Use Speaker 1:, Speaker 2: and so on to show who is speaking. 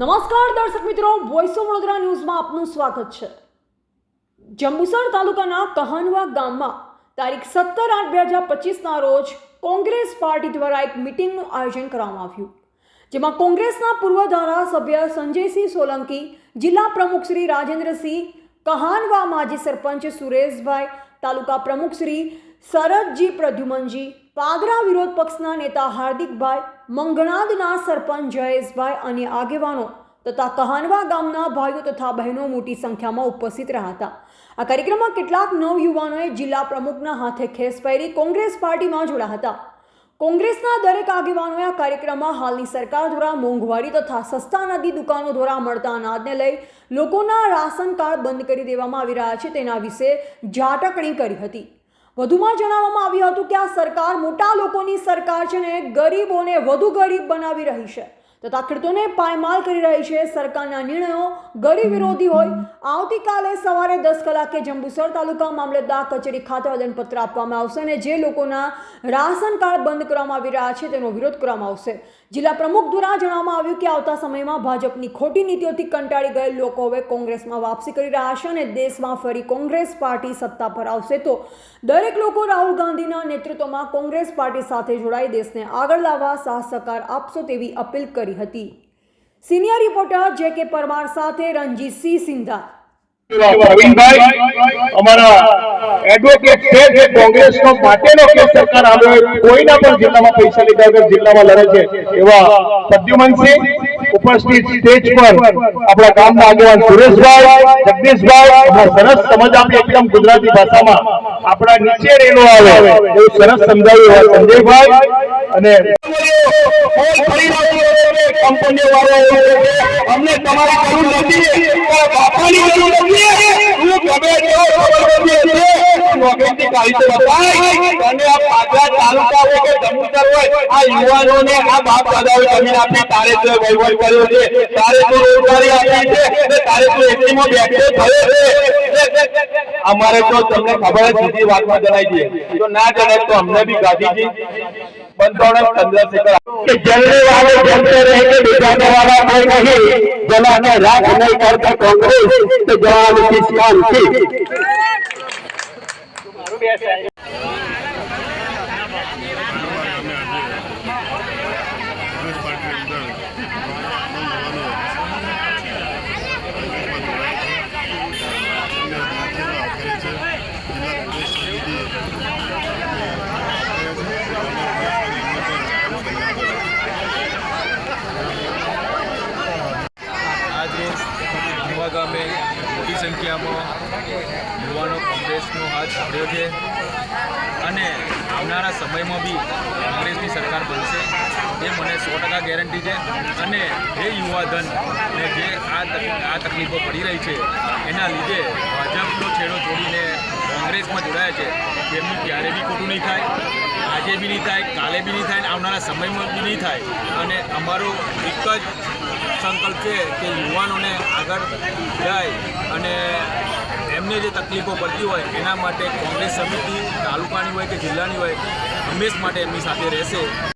Speaker 1: નમસ્કાર, દર્શક મિત્રો. વોઇસ ઓફ વડોદરા ન્યૂઝમાં આપનું સ્વાગત છે. જંબુસર તાલુકાના કહાનવા ગામમાં તારીખ સત્તર આઠ બે હજાર પચીસના રોજ કોંગ્રેસ પાર્ટી દ્વારા એક મિટિંગનું આયોજન કરવામાં આવ્યું, જેમાં કોંગ્રેસના પૂર્વ ધારાસભ્ય સંજયસિંહ સોલંકી, જિલ્લા પ્રમુખ શ્રી રાજેન્દ્રસિંહ કહાનવા માજી સરપંચ સુરેશભાઈ, તાલુકા પ્રમુખ શ્રી શરદજી પ્રદ્યુમનજી, પાદરા વિરોધ પક્ષના નેતા હાર્દિકભાઈ, મંગણાદના સરપંચ જયેશભાઈ અને આગેવાનો તથા કહાનવા ગામના ભાઈઓ તથા બહેનો મોટી સંખ્યામાં ઉપસ્થિત રહ્યા હતા. આ કાર્યક્રમમાં કેટલાક નવયુવાનોએ જિલ્લા પ્રમુખના હાથે ખેસ પહેરી કોંગ્રેસ પાર્ટીમાં જોડાયા હતા. કોંગ્રેસના દરેક આગેવાનોએ આ કાર્યક્રમમાં હાલની સરકાર દ્વારા મોંઘવારી તથા સસ્તા નદી દુકાનો દ્વારા મળતા અનાજને લઈ લોકોના રાશન કાર્ડ બંધ કરી દેવામાં આવી રહ્યા છે. તેના વિશે ઝાટકણી કરી હતી. વધુમાં જણાવવામાં આવ્યું હતું કે આ સરકાર મોટા લોકોની સરકાર છે ને ગરીબોને વધુ ગરીબ બનાવી રહી છે. તથા ખેડૂતોને પાયમાલ કરી રહી છે સરકારના નિર્ણયો. ગરીબ વિરોધી હોય, આવતીકાલે સવારે દસ કલાકે જંબુસર તાલુકા મામલતદાર કચેરી ખાતે આવેદનપત્ર આપવામાં આવશે અને જે લોકોના રાશન કાર્ડ બંધ કરવામાં આવી રહ્યા છે તેનો વિરોધ કરવામાં આવશે. જિલ્લા પ્રમુખ દ્વારા જણાવવામાં આવ્યું કે આવતા સમયમાં ભાજપની ખોટી નીતિઓથી કંટાળી ગયેલ લોકો હવે કોંગ્રેસમાં વાપસી કરી રહ્યા છે અને દેશમાં ફરી કોંગ્રેસ પાર્ટી સત્તા પર આવશે તો દરેક લોકો રાહુલ ગાંધીના નેતૃત્વમાં કોંગ્રેસ પાર્ટી સાથે જોડાઈ દેશને આગળ લાવવા સાહસકાર આપશો તેવી અપીલ કરી હતી. સિનિયર રિપોર્ટર જે કે પરમાર સાથે રણજીતસિંહ સિંધા.
Speaker 2: આવ્યો ગુજરાતી ભાષામાં. આપણા નીચે રેલો આવે, એવું સરસ સમજાવ્યું સંજયભાઈ. અને કંપનીઓ વાળો અમને તમારી જરૂર નથી તું અને આ પાદરા તાલુકા કે જંબુસર હોય, આ યુવાનોને આ બાપ દાદાઓએ જમીન આપી, તારે તો વહીવટ કર્યો છે. તારે તો રોજગારી છે. તારે તો એસીમાં થયો છે. અમારે તો તમને ખબર જ સીધી વાતમાં જણાઈ દઈએ. જો ના જણાય તો અમને બી ગાંધીજી કે જલને વાલે જલતે રહે કે બિગાડે નહીં. જલાને
Speaker 3: રાખ નહીં કરતા કોંગ્રેસ, તો જવાબ કોંગ્રેસનો હાથ ધર્યો છે અને આવનારા સમયમાં બી કોંગ્રેસની સરકાર બનશે, એ મને સો ટકા ગેરંટી છે. અને જે યુવાધન ને જે આ આ તકલીફો પડી રહી છે, એના લીધે ભાજપનો છેડો છોડીને કોંગ્રેસમાં જોડાયા છે, તેમનું ક્યારે બી ખોટું નહીં થાય. આજે બી નહીં થાય, કાલે બી નહીં થાય અને આવનારા સમયમાં બી નહીં થાય. અને અમારો એક જ સંકલ્પ છે કે યુવાનોને આગળ જાય અને એમને જે તકલીફો પડતી હોય, એના માટે કોંગ્રેસ સમિતિ, તાલુકાની હોય કે જિલ્લાની હોય, હંમેશ માટે એમની સાથે રહેશે.